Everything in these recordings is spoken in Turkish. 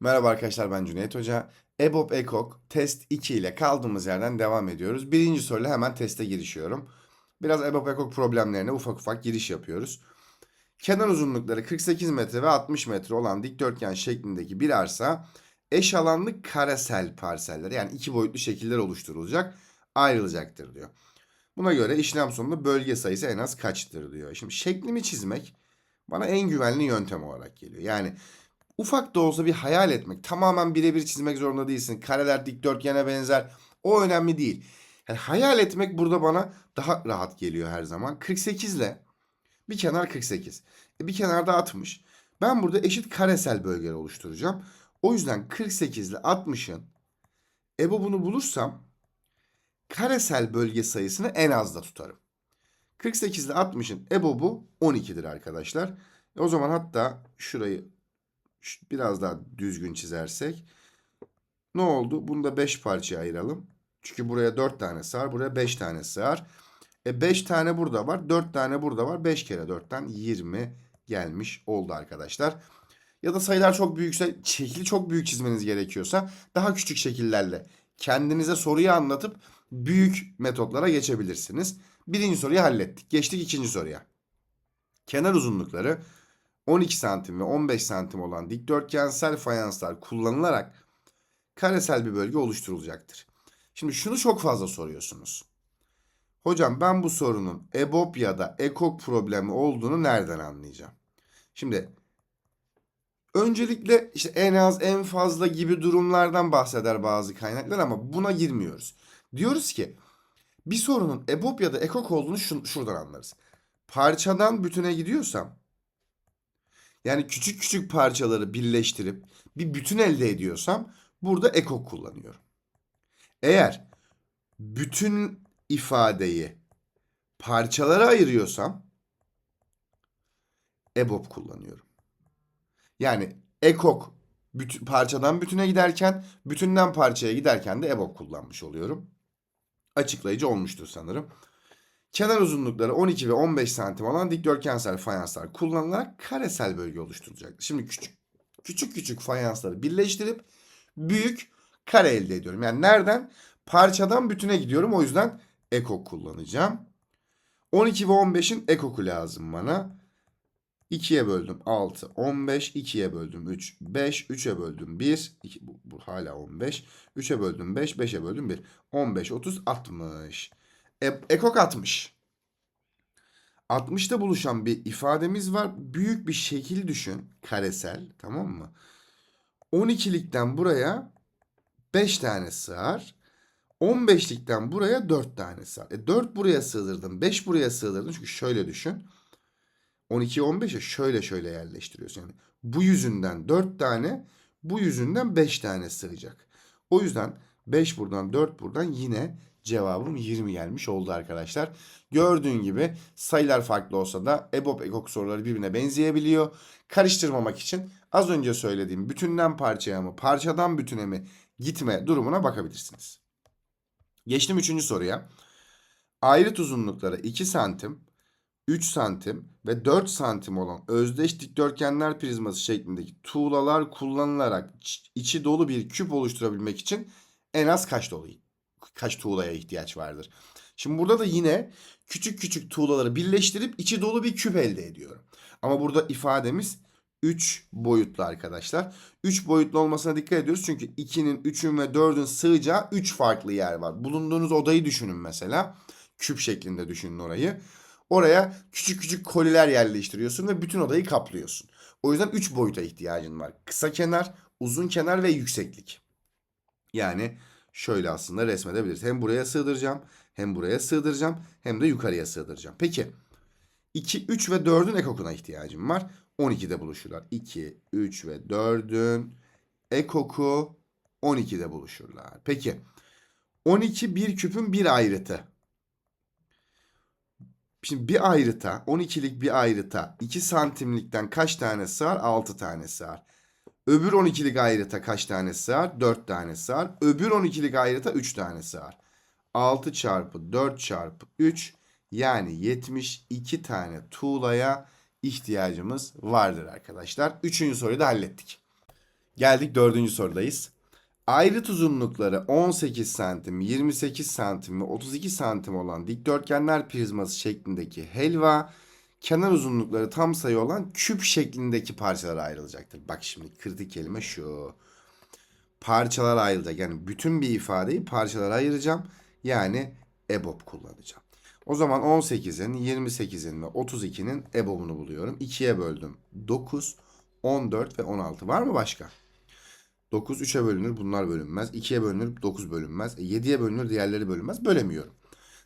Merhaba arkadaşlar ben Cüneyt Hoca. EBOB EKOK test 2 ile kaldığımız yerden devam ediyoruz. Birinci soruyla hemen teste girişiyorum. Biraz EBOB EKOK problemlerine ufak ufak giriş yapıyoruz. Kenar uzunlukları 48 metre ve 60 metre olan dikdörtgen şeklindeki bir arsa eş alanlı karesel parseller yani iki boyutlu şekiller oluşturulacak ayrılacaktır diyor. Buna göre işlem sonunda bölge sayısı en az kaçtır diyor. Şimdi şeklimi çizmek bana en güvenli yöntem olarak geliyor. Yani ufak da olsa bir hayal etmek. Tamamen birebir çizmek zorunda değilsin. Kareler dikdörtgene benzer. O önemli değil. Yani hayal etmek burada bana daha rahat geliyor her zaman. 48 ile bir kenar 48. E bir kenarda 60. Ben burada eşit karesel bölgeler oluşturacağım. O yüzden 48 ile 60'ın EBOB'unu bulursam karesel bölge sayısını en azda tutarım. 48 ile 60'ın EBOB'u 12'dir arkadaşlar. E o zaman hatta şurayı biraz daha düzgün çizersek ne oldu? Bunu da 5 parçaya ayıralım. Çünkü buraya 4 tane sığar, buraya 5 tane sığar. E 5 tane burada var, 4 tane burada var. 5 kere 4'ten 20 gelmiş oldu arkadaşlar. Ya da sayılar çok büyükse, şekli çok büyük çizmeniz gerekiyorsa daha küçük şekillerle kendinize soruyu anlatıp büyük metotlara geçebilirsiniz. Birinci soruyu hallettik. Geçtik ikinci soruya. Kenar uzunlukları 12 santim ve 15 santim olan dikdörtgensel fayanslar kullanılarak karesel bir bölge oluşturulacaktır. Şimdi şunu çok fazla soruyorsunuz. Hocam ben bu sorunun EBOB ya da EKOK problemi olduğunu nereden anlayacağım? Şimdi öncelikle işte en az en fazla gibi durumlardan bahseder bazı kaynaklar ama buna girmiyoruz. Diyoruz ki bir sorunun EBOB ya da EKOK olduğunu şu- şuradan anlarız. Parçadan bütüne gidiyorsam yani küçük küçük parçaları birleştirip bir bütün elde ediyorsam burada ekok kullanıyorum. Eğer bütün ifadeyi parçalara ayırıyorsam EBOB kullanıyorum. Yani ekok bütün, parçadan bütüne giderken bütünden parçaya giderken de EBOB kullanmış oluyorum. Açıklayıcı olmuştur sanırım. Kenar uzunlukları 12 ve 15 santim olan dikdörtgensel fayanslar kullanılarak karesel bölge oluşturulacak. Şimdi küçük küçük küçük fayansları birleştirip büyük kare elde ediyorum. Yani nereden? Parçadan bütüne gidiyorum. O yüzden ekok kullanacağım. 12 ve 15'in ekoku lazım bana. 2'ye böldüm 6, 15, 2'ye böldüm 3, 5, 3'e böldüm 1, 2, bu, bu hala 15, 3'e böldüm 5, 5'e böldüm 1, 15, 30, 60. E, ekok 60. 60'ta buluşan bir ifademiz var. Büyük bir şekil düşün. Karesel. Tamam mı? 12'likten buraya 5 tane sığar. 15'likten buraya 4 tane sığar. E 4 buraya sığdırdım. 5 buraya sığdırdım. Çünkü şöyle düşün. 12'ye 15'e şöyle şöyle yerleştiriyorsun. Yani bu yüzünden 4 tane, bu yüzünden 5 tane sığacak. O yüzden 5 buradan 4 buradan yine cevabım 20 gelmiş oldu arkadaşlar. Gördüğün gibi sayılar farklı olsa da EBOB EKOK soruları birbirine benzeyebiliyor. Karıştırmamak için az önce söylediğim bütünden parçaya mı parçadan bütüne mi gitme durumuna bakabilirsiniz. Geçtim 3. soruya. Ayrıt uzunlukları 2 santim, 3 santim ve 4 santim olan özdeş dikdörtgenler prizması şeklindeki tuğlalar kullanılarak iç- içi dolu bir küp oluşturabilmek için en az kaç dolu kaç tuğlaya ihtiyaç vardır? Şimdi burada da yine küçük küçük tuğlaları birleştirip içi dolu bir küp elde ediyorum. Ama burada ifademiz 3 boyutlu arkadaşlar. 3 boyutlu olmasına dikkat ediyoruz. Çünkü 2'nin, 3'ün ve 4'ün sığacağı 3 farklı yer var. Bulunduğunuz odayı düşünün mesela. Küp şeklinde düşünün orayı. Oraya küçük küçük koliler yerleştiriyorsun ve bütün odayı kaplıyorsun. O yüzden 3 boyuta ihtiyacın var. Kısa kenar, uzun kenar ve yükseklik. Yani şöyle aslında resmedebiliriz. Hem buraya sığdıracağım, hem buraya sığdıracağım, hem de yukarıya sığdıracağım. Peki 2, 3 ve 4'ün ekokuna ihtiyacım var. 12'de buluşurlar. 2, 3 ve 4'ün ekoku 12'de buluşurlar. Peki 12 bir küpün bir ayrıtı. Şimdi bir ayrıta 12'lik bir ayrıta 2 santimlikten kaç tane sığar? 6 tane sığar. Öbür 12'lik ayrıta kaç tane sığar? 4 tane sığar. Öbür 12'lik ayrıta 3 tane sığar. 6 çarpı 4 çarpı 3 yani 72 tane tuğlaya ihtiyacımız vardır arkadaşlar. Üçüncü soruyu da hallettik. Geldik dördüncü sorudayız. Ayrıt uzunlukları 18 santim, 28 santim ve 32 santim olan dikdörtgenler prizması şeklindeki helva kenar uzunlukları tam sayı olan küp şeklindeki parçalara ayrılacaktır. Bak şimdi kritik kelime şu. Parçalar ayrılacak. Yani bütün bir ifadeyi parçalara ayıracağım. Yani EBOB kullanacağım. O zaman 18'in, 28'in ve 32'nin EBOB'unu buluyorum. 2'ye böldüm. 9, 14 ve 16. Var mı başka? 9 3'e bölünür. Bunlar bölünmez. 2'ye bölünür. 9 bölünmez. E, 7'ye bölünür. Diğerleri bölünmez. Bölemiyorum.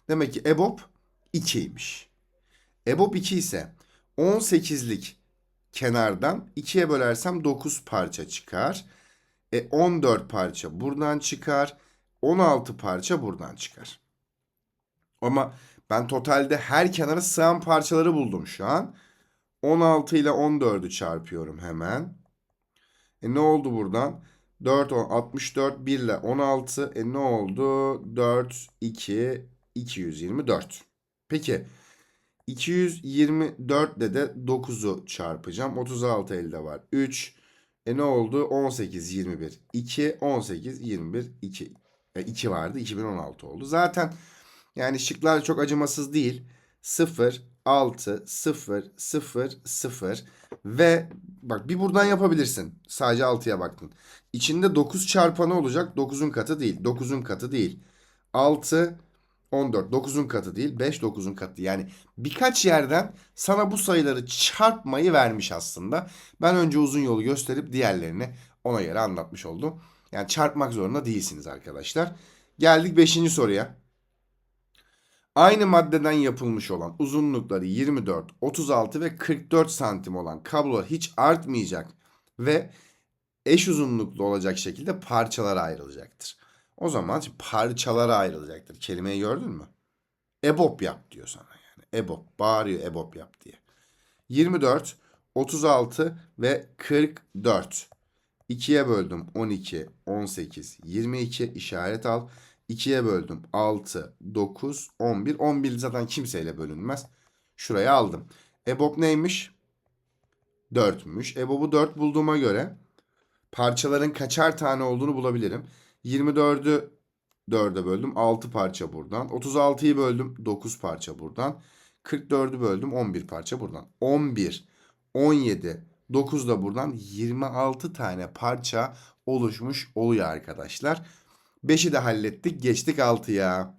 Demek ki EBOB 2'ymiş. EBOB 2 ise 18'lik kenardan 2'ye bölersem 9 parça çıkar. E 14 parça buradan çıkar. 16 parça buradan çıkar. Ama ben totalde her kenara sığan parçaları buldum şu an. 16 ile 14'ü çarpıyorum hemen. E ne oldu buradan? 4, 10, 64, 1 ile 16. E ne oldu? 4, 2, 224. Peki 224 ile de 9'u çarpacağım. 36 elde var. 3. E ne oldu? 18, 21, 2, 18, 21, 2. E 2 vardı. 2016 oldu. Zaten yani şıklar çok acımasız değil. 0, 6, 0, 0, 0 ve bak bir buradan yapabilirsin. Sadece 6'ya baktın. İçinde 9 çarpanı olacak. 9'un katı değil. 9'un katı değil. 6, 14. 9'un katı değil. 5 9'un katı. Yani birkaç yerden sana bu sayıları çarpmayı vermiş aslında. Ben önce uzun yolu gösterip diğerlerini ona göre anlatmış oldum. Yani çarpmak zorunda değilsiniz arkadaşlar. Geldik 5. soruya. Aynı maddeden yapılmış olan uzunlukları 24, 36 ve 44 santim olan kablolar hiç artmayacak ve eş uzunluklu olacak şekilde parçalara ayrılacaktır. O zaman parçalara ayrılacaktır. Kelimeyi gördün mü? EBOB yap diyor sana yani. EBOB bağırıyor EBOB yap diye. 24, 36 ve 44. 2'ye böldüm 12, 18, 22 işaret al. 2'ye böldüm 6, 9, 11. 11 zaten kimseyle bölünmez. Şuraya aldım. EBOB neymiş? 4'müş. EBOB'u 4 bulduğuma göre parçaların kaçar tane olduğunu bulabilirim. 24'ü 4'e böldüm. 6 parça buradan. 36'yı böldüm. 9 parça buradan. 44'ü böldüm. 11 parça buradan. 11, 17, 9 da buradan 26 tane parça oluşmuş oluyor arkadaşlar. 5'i de hallettik. Geçtik 6'ya.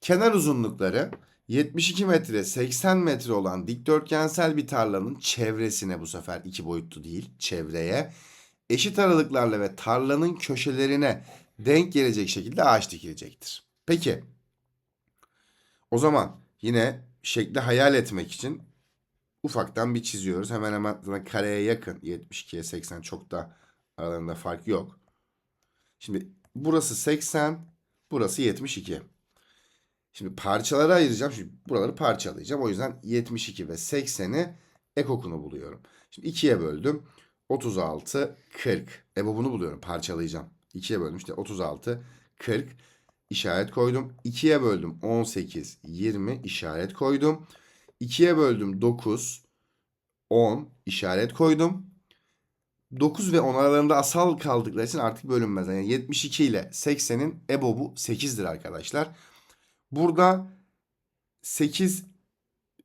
Kenar uzunlukları 72 metre 80 metre olan dikdörtgensel bir tarlanın çevresine bu sefer iki boyutlu değil çevreye eşit aralıklarla ve tarlanın köşelerine denk gelecek şekilde ağaç dikilecektir. Peki o zaman yine şekli hayal etmek için ufaktan bir çiziyoruz. Hemen hemen kareye yakın 72'ye 80 çok da aralarında fark yok. Şimdi burası 80 burası 72. Şimdi parçalara ayıracağım. Şimdi buraları parçalayacağım. O yüzden 72 ve 80'i ekokunu buluyorum. Şimdi 2'ye böldüm. 36, 40. E bu bunu buluyorum. Parçalayacağım. 2'ye böldüm. İşte 36, 40. işaret koydum. 2'ye böldüm. 18, 20. işaret koydum. 2'ye böldüm. 9, 10. işaret koydum. 9 ve 10 aralarında asal kaldıkları için artık bölünmez. Yani 72 ile 80'in EBOB'u 8'dir arkadaşlar. Burada 8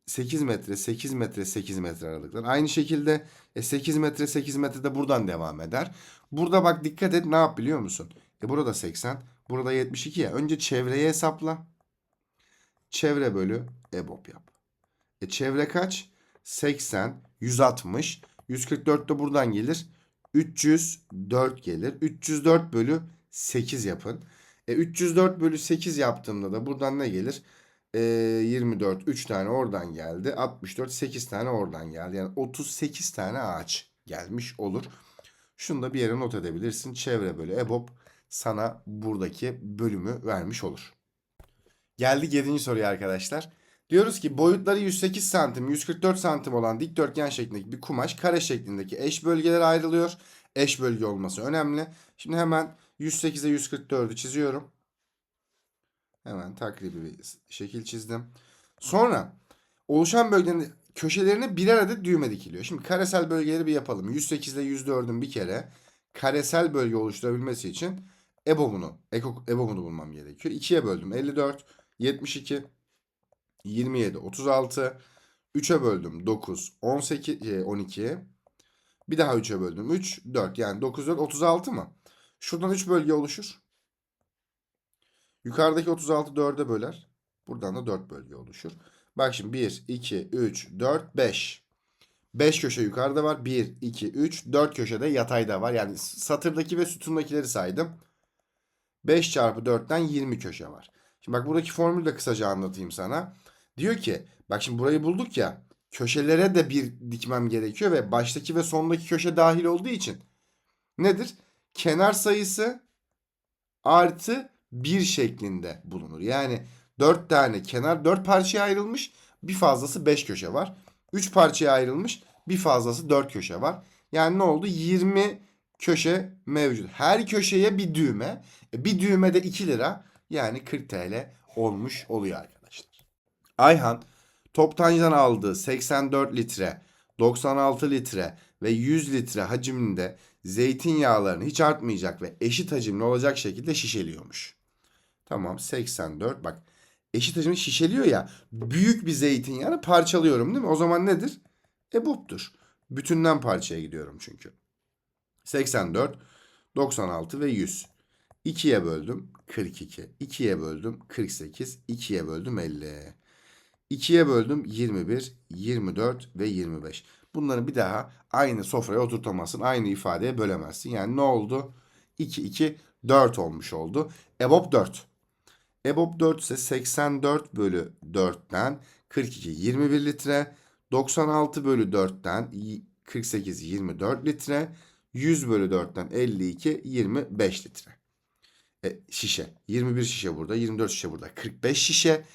8 metre, 8 metre, 8 metre aralıklar. Aynı şekilde e, 8 metre, 8 metre de buradan devam eder. Burada bak dikkat et ne yap biliyor musun? E burada 80, burada 72 ya. Önce çevreyi hesapla. Çevre bölü EBOB yap. E çevre kaç? 80, 160, 144 de buradan gelir. 304 gelir. 304 bölü 8 yapın. E 304 bölü 8 yaptığımda da buradan ne gelir? E, 24 3 tane oradan geldi. 64 8 tane oradan geldi. Yani 38 tane ağaç gelmiş olur. Şunu da bir yere not edebilirsin. Çevre bölü EBOB sana buradaki bölümü vermiş olur. Geldik 7. soruya arkadaşlar. Diyoruz ki boyutları 108 santim, 144 santim olan dikdörtgen şeklindeki bir kumaş kare şeklindeki eş bölgelere ayrılıyor. Eş bölge olması önemli. Şimdi hemen 108'e 144'ü çiziyorum. Hemen takribi bir şekil çizdim. Sonra oluşan bölgenin köşelerine birer adet düğme dikiliyor. Şimdi karesel bölgeleri bir yapalım. 108 ile 104'ün bir kere karesel bölge oluşturabilmesi için EBOB'unu, EBOB'unu bulmam gerekiyor. 2'ye böldüm 54, 72, 27, 36, 3'e böldüm 9, 18, e, 12. Bir daha 3'e böldüm 3, 4. Yani 9, 4, 36 mı? Şuradan 3 bölge oluşur. Yukarıdaki 36 4'e böler. Buradan da 4 bölge oluşur. Bak şimdi 1, 2, 3, 4, 5. 5 köşe yukarıda var. 1, 2, 3, 4 köşede yatayda var. Yani satırdaki ve sütundakileri saydım. 5 çarpı 4'ten 20 köşe var. Şimdi bak buradaki formülü de kısaca anlatayım sana. Diyor ki bak şimdi burayı bulduk ya. Köşelere de bir dikmem gerekiyor ve baştaki ve sondaki köşe dahil olduğu için nedir? Kenar sayısı artı 1 şeklinde bulunur. Yani 4 tane kenar 4 parçaya ayrılmış. Bir fazlası 5 köşe var. 3 parçaya ayrılmış. Bir fazlası 4 köşe var. Yani ne oldu? 20 köşe mevcut. Her köşeye bir düğme. E, bir düğmede 2 lira. Yani 40 TL olmuş oluyor. Ayhan toptancıdan aldığı 84 litre, 96 litre ve 100 litre haciminde zeytinyağlarını hiç artmayacak ve eşit hacimli olacak şekilde şişeliyormuş. Tamam 84 bak eşit hacimli şişeliyor ya büyük bir zeytinyağını parçalıyorum değil mi? O zaman nedir? EBOB'dur. Bütünden parçaya gidiyorum çünkü. 84, 96 ve 100. 2'ye böldüm 42. 2'ye böldüm 48. 2'ye böldüm 50. 2'ye böldüm 21, 24 ve 25. Bunları bir daha aynı sofraya oturtamazsın. Aynı ifadeye bölemezsin. Yani ne oldu? 2, 2, 4 olmuş oldu. EBOB 4. EBOB 4 ise 84 bölü 4'ten 42, 21 litre. 96 bölü 4'ten 48, 24 litre. 100 bölü 4'ten 52, 25 litre. E, şişe. 21 şişe burada, 24 şişe burada. 45 şişe.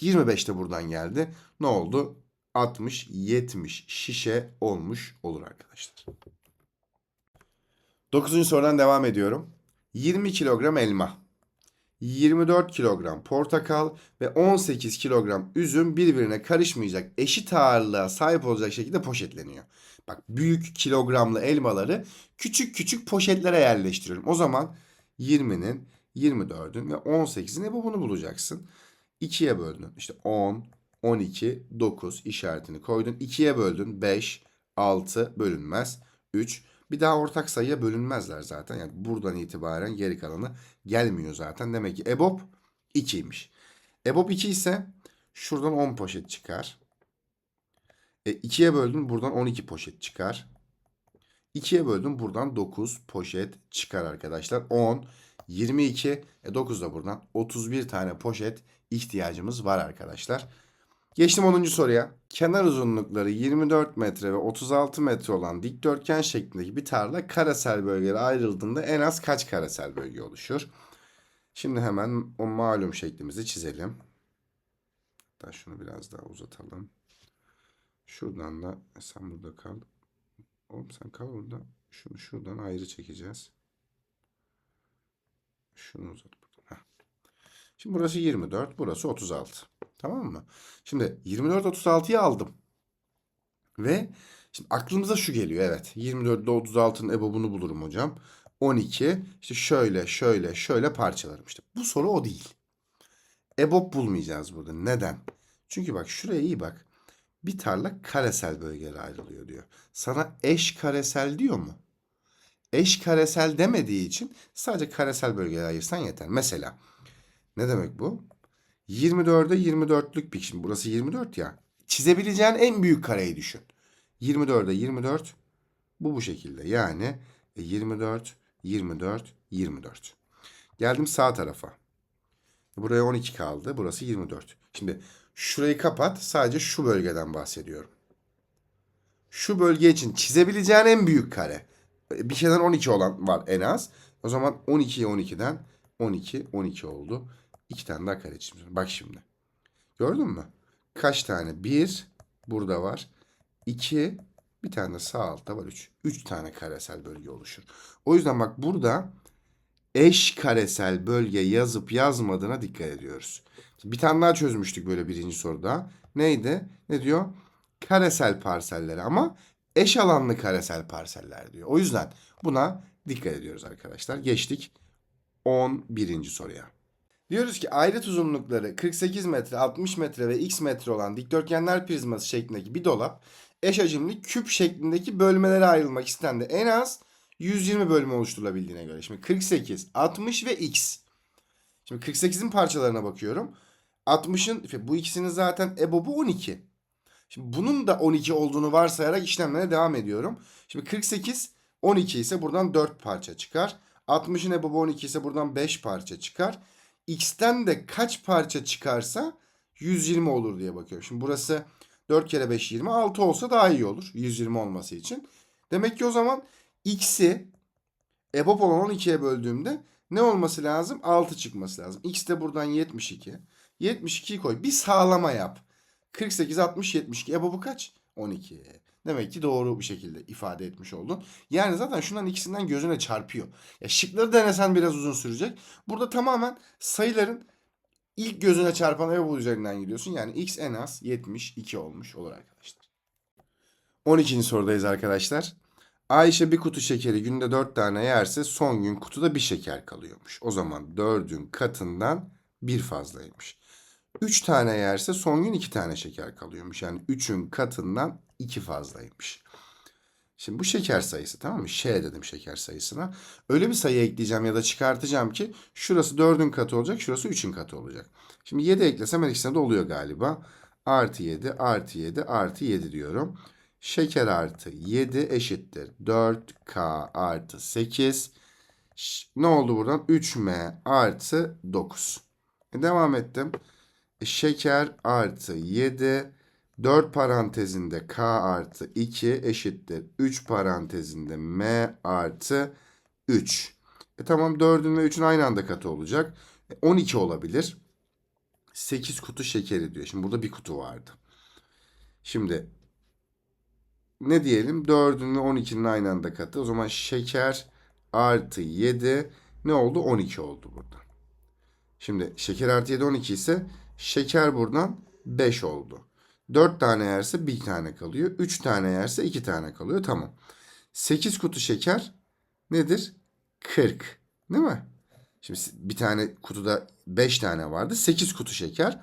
25 de buradan geldi. Ne oldu? 60, 70 şişe olmuş olur arkadaşlar. 9. sorudan devam ediyorum. 20 kilogram elma, 24 kilogram portakal ve 18 kilogram üzüm birbirine karışmayacak eşit ağırlığa sahip olacak şekilde poşetleniyor. Bak büyük kilogramlı elmaları küçük küçük poşetlere yerleştiriyorum. O zaman 20'nin, 24'ün ve 18'in e bu bunu bulacaksın. 2'ye böldün. İşte 10, 12, 9 işaretini koydun. 2'ye böldün. 5, 6 bölünmez. 3. Bir daha ortak sayıya bölünmezler zaten. Yani buradan itibaren geri kalanı gelmiyor zaten. Demek ki EBOB 2'ymiş. EBOB 2 ise şuradan 10 poşet çıkar. E, 2'ye böldün buradan 12 poşet çıkar. 2'ye böldüm buradan 9 poşet çıkar arkadaşlar. 10, 22, e 9 da buradan 31 tane poşet ihtiyacımız var arkadaşlar. Geçtim 10. soruya. Kenar uzunlukları 24 metre ve 36 metre olan dikdörtgen şeklindeki bir tarla karesel bölgelere ayrıldığında en az kaç karesel bölge oluşur? Şimdi hemen o malum şeklimizi çizelim. Hatta şunu biraz daha uzatalım. Şuradan da sen burada kal. Oğlum sen kal orada. Şunu şuradan ayrı çekeceğiz. Şunu uzat buradan. Heh. Şimdi burası 24, burası 36. Tamam mı? Şimdi 24 36'yı aldım. Ve şimdi aklımıza şu geliyor. Evet. 24 ile 36'nın ebobunu bulurum hocam. 12 işte şöyle şöyle şöyle parçalarım işte. Bu soru o değil. EBOB bulmayacağız burada. Neden? Çünkü bak şuraya iyi bak. Bir tarla karesel bölgelere ayrılıyor diyor. Sana eş karesel diyor mu? Eş karesel demediği için sadece karesel bölgelere ayırsan yeter. Mesela ne demek bu? 24'e 24'lük bir şimdi burası 24 ya. Çizebileceğin en büyük kareyi düşün. 24'e 24 bu bu şekilde. Yani 24 24 24. Geldim sağ tarafa. Buraya 12 kaldı. Burası 24. Şimdi şurayı kapat. Sadece şu bölgeden bahsediyorum. Şu bölge için çizebileceğin en büyük kare. Bir şeyden 12 olan var en az. O zaman 12'ye 12'den 12 12 oldu. İki tane daha kare çizmişim. Bak şimdi. Gördün mü? Kaç tane? Bir burada var. İki bir tane de sağ altta var. Üç. Üç tane karesel bölge oluşur. O yüzden bak burada eş karesel bölge yazıp yazmadığına dikkat ediyoruz. Bir tane daha çözmüştük böyle birinci soruda. neydi? Ne diyor? Karesel parselleri ama eş alanlı karesel parseller diyor. O yüzden buna dikkat ediyoruz arkadaşlar. Geçtik 11. soruya. Diyoruz ki ayrıt uzunlukları 48 metre, 60 metre ve x metre olan dikdörtgenler prizması şeklindeki bir dolap eş hacimli küp şeklindeki bölmelere ayrılmak istendi. En az 120 bölme oluşturulabildiğine göre. Şimdi 48, 60 ve x. Şimdi 48'in parçalarına bakıyorum. 60'ın bu ikisinin zaten EBOB'u 12. Şimdi bunun da 12 olduğunu varsayarak işlemlere devam ediyorum. Şimdi 48 12 ise buradan 4 parça çıkar. 60'ın EBOB'u 12 ise buradan 5 parça çıkar. X'ten de kaç parça çıkarsa 120 olur diye bakıyorum. Şimdi burası 4 kere 5 20 6 olsa daha iyi olur 120 olması için. Demek ki o zaman X'i EBOB olan 12'ye böldüğümde ne olması lazım? 6 çıkması lazım. X de buradan 72. 72'yi koy. Bir sağlama yap. 48, 60, 72. EBOB'u kaç? 12. Demek ki doğru bir şekilde ifade etmiş oldun. Yani zaten şundan ikisinden gözüne çarpıyor. Ya şıkları denesen biraz uzun sürecek. Burada tamamen sayıların ilk gözüne çarpan EBOB üzerinden gidiyorsun. Yani x en az 72 olmuş olur arkadaşlar. 12. sorudayız arkadaşlar. Ayşe bir kutu şekeri günde 4 tane yerse son gün kutuda bir şeker kalıyormuş. O zaman 4'ün katından bir fazlaymış. 3 tane yerse son gün 2 tane şeker kalıyormuş. Yani 3'ün katından 2 fazlaymış. Şimdi bu şeker sayısı tamam mı? Ş dedim şeker sayısına. Öyle bir sayı ekleyeceğim ya da çıkartacağım ki şurası 4'ün katı olacak, şurası 3'ün katı olacak. Şimdi 7 eklesem her ikisine de oluyor galiba. Artı 7, artı 7, artı 7 diyorum. Şeker artı 7 eşittir. 4K artı 8. Ş- Ne oldu buradan? 3M artı 9. E, devam ettim. Şeker artı 7. 4 parantezinde K artı 2 eşittir. 3 parantezinde M artı 3. E tamam 4'ün ve 3'ün aynı anda katı olacak. E, 12 olabilir. 8 kutu şekeri diyor. Şimdi burada bir kutu vardı. Şimdi ne diyelim? 4'ün ve 12'nin aynı anda katı. O zaman şeker artı 7 ne oldu? 12 oldu burada. Şimdi şeker artı 7 12 ise şeker buradan 5 oldu. 4 tane yerse 1 tane kalıyor. 3 tane yerse 2 tane kalıyor. Tamam. 8 kutu şeker nedir? 40. Değil mi? Şimdi bir tane kutuda 5 tane vardı. 8 kutu şeker.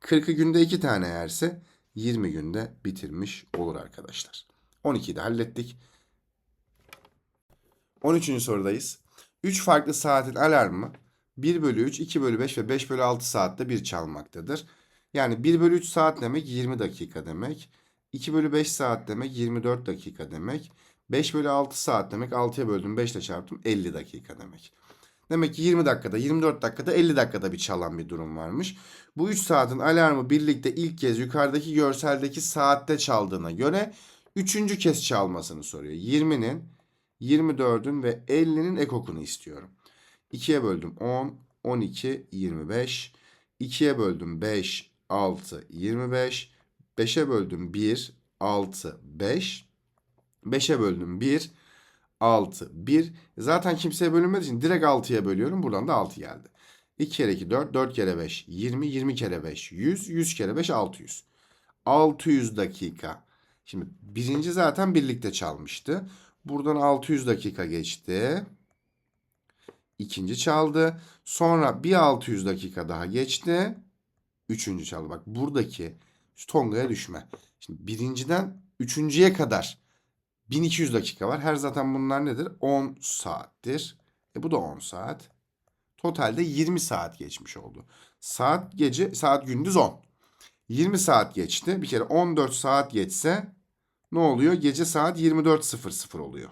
40'ı günde 2 tane yerse 20 günde bitirmiş olur arkadaşlar. 12'yi de hallettik. 13. sorudayız. 3 farklı saatin alarmı 1 bölü 3, 2 bölü 5 ve 5 bölü 6 saatte bir çalmaktadır. Yani 1 bölü 3 saat demek 20 dakika demek. 2 bölü 5 saat demek 24 dakika demek. 5 bölü 6 saat demek 6'ya böldüm 5 ile çarptım 50 dakika demek. Demek ki 20 dakikada, 24 dakikada, 50 dakikada bir çalan bir durum varmış. Bu 3 saatin alarmı birlikte ilk kez yukarıdaki görseldeki saatte çaldığına göre üçüncü kez çalmasını soruyor. 20'nin, 24'ün ve 50'nin ekokunu istiyorum. 2'ye böldüm 10, 12, 25. 2'ye böldüm 5, 6, 25. 5'e böldüm 1, 6, 5. 5'e böldüm 1, 6, 1. Zaten kimseye bölünmediği için direkt 6'ya bölüyorum. Buradan da 6 geldi. 2 kere 2 4, 4 kere 5 20, 20 kere 5 100, 100 kere 5 600. 600 dakika. Şimdi birinci zaten birlikte çalmıştı. Buradan 600 dakika geçti. İkinci çaldı. Sonra bir 600 dakika daha geçti. Üçüncü çaldı. Bak buradaki tongaya düşme. Şimdi birinciden üçüncüye kadar 1200 dakika var. Her zaten bunlar nedir? 10 saattir. E bu da 10 saat. Totalde 20 saat geçmiş oldu. Saat gece, saat gündüz 10. 20 saat geçti. Bir kere 14 saat geçse ne oluyor? Gece saat 24.00 oluyor.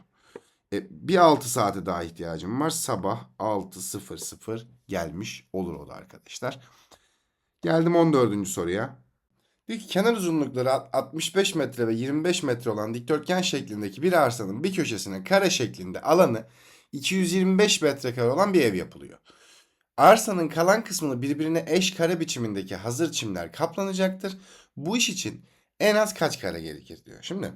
E, bir 6 saate daha ihtiyacım var. Sabah 6.00 gelmiş olur o da arkadaşlar. Geldim 14. soruya. Diyor ki kenar uzunlukları 65 metre ve 25 metre olan dikdörtgen şeklindeki bir arsanın bir köşesine kare şeklinde alanı 225 metrekare olan bir ev yapılıyor. Arsanın kalan kısmını birbirine eş kare biçimindeki hazır çimler kaplanacaktır. Bu iş için en az kaç kare gerekir diyor. Şimdi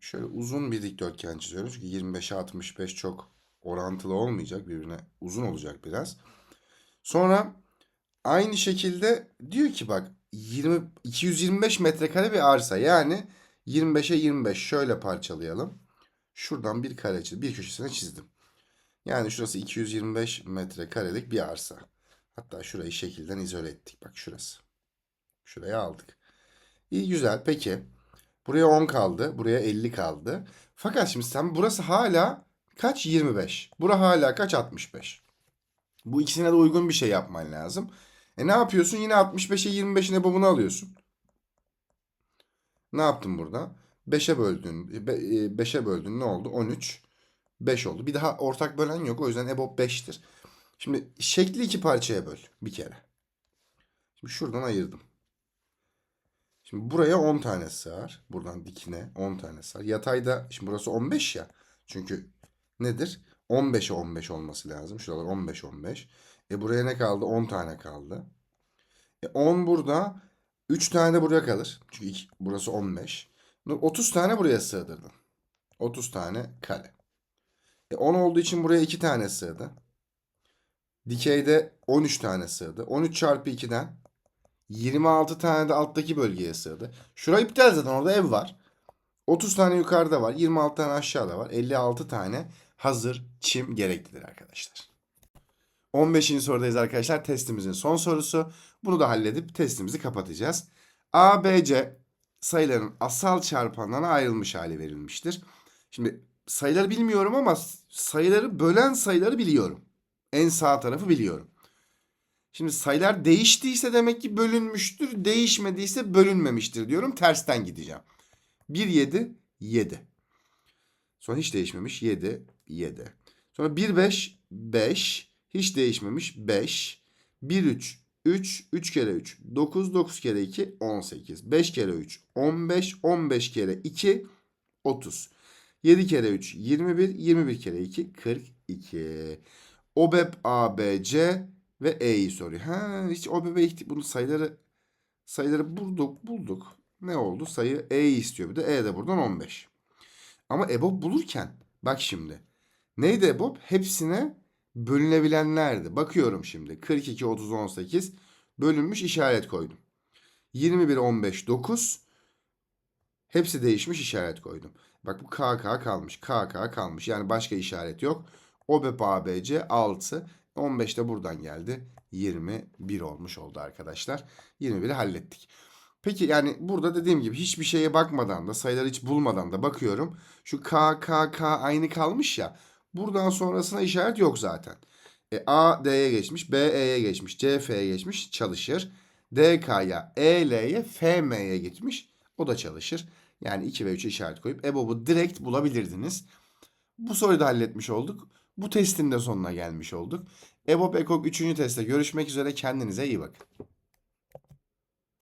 şöyle uzun bir dikdörtgen çiziyorum. Çünkü 25'e 65 çok orantılı olmayacak. Birbirine uzun olacak biraz. Sonra aynı şekilde diyor ki bak 20 225 metrekare bir arsa. Yani 25'e 25 şöyle parçalayalım. Şuradan bir kare çizdim. Bir köşesine çizdim. Yani şurası 225 metrekarelik bir arsa. Hatta şurayı şekilden izole ettik. Bak şurası. Şuraya aldık. İyi güzel. Peki. Buraya 10 kaldı. Buraya 50 kaldı. Fakat şimdi sen burası hala kaç? 25. Bura hala kaç? 65. Bu ikisine de uygun bir şey yapman lazım. E ne yapıyorsun? Yine 65'e 25'in ebobunu alıyorsun. Ne yaptın burada? 5'e böldün. 5'e böldün ne oldu? 13. 5 oldu. Bir daha ortak bölen yok. O yüzden EBOB 5'tir. Şimdi şekli iki parçaya böl bir kere. Şimdi şuradan ayırdım. Şimdi buraya 10 tane sığar. Buradan dikine 10 tane sığar. Yatayda şimdi burası 15 ya. Çünkü nedir? 15'e 15 olması lazım. Şuralar 15 15. E buraya ne kaldı? 10 tane kaldı. E 10 burada. 3 tane de buraya kalır. Çünkü iki- burası 15. 30 tane buraya sığdırdın. 30 tane kare. E 10 olduğu için buraya 2 tane sığdı. Dikeyde 13 tane sığdı. 13 çarpı 2'den 26 tane de alttaki bölgeye sığdı. Şurayı iptal zaten orada ev var. 30 tane yukarıda var. 26 tane aşağıda var. 56 tane hazır çim gereklidir arkadaşlar. 15. sorudayız arkadaşlar. Testimizin son sorusu. Bunu da halledip testimizi kapatacağız. A, B, C sayıların asal çarpanlarına ayrılmış hali verilmiştir. Şimdi sayıları bilmiyorum ama sayıları bölen sayıları biliyorum. En sağ tarafı biliyorum. Şimdi sayılar değiştiyse demek ki bölünmüştür. Değişmediyse bölünmemiştir diyorum. Tersten gideceğim. 1, 7, 7. Sonra hiç değişmemiş 7, 7. Sonra 1, 5, 5. Hiç değişmemiş 5. 1, 3, 3, 3 kere 3. 9, 9 kere 2, 18. 5 kere 3, 15. 15 kere 2, 30. 7 kere 3, 21. 21 kere 2, 42. OBEP A, B, C ve E'yi soruyor. Ha, hiç ihti bunu sayıları sayıları bulduk, bulduk. Ne oldu? Sayı E'yi istiyor bir de. E de buradan 15. Ama EBOB bulurken bak şimdi. Neydi EBOB? Hepsine bölünebilenlerdi. Bakıyorum şimdi. 42, 30, 18 bölünmüş işaret koydum. 21, 15, 9 hepsi değişmiş işaret koydum. Bak bu KK kalmış. KK kalmış. Yani başka işaret yok. OBEP ABC 6. 15 de buradan geldi. 21 olmuş oldu arkadaşlar. 21'i hallettik. Peki yani burada dediğim gibi hiçbir şeye bakmadan da sayıları hiç bulmadan da bakıyorum. Şu K, K, K aynı kalmış ya. Buradan sonrasına işaret yok zaten. E, A D'ye geçmiş, B E'ye geçmiş, C F'ye geçmiş çalışır. D K'ya, E L'ye, F M'ye gitmiş. O da çalışır. Yani 2 ve 3'e işaret koyup EBOB'u direkt bulabilirdiniz. Bu soruyu da halletmiş olduk. Bu testin de sonuna gelmiş olduk. EBOB EKOK 3. testte görüşmek üzere. Kendinize iyi bakın.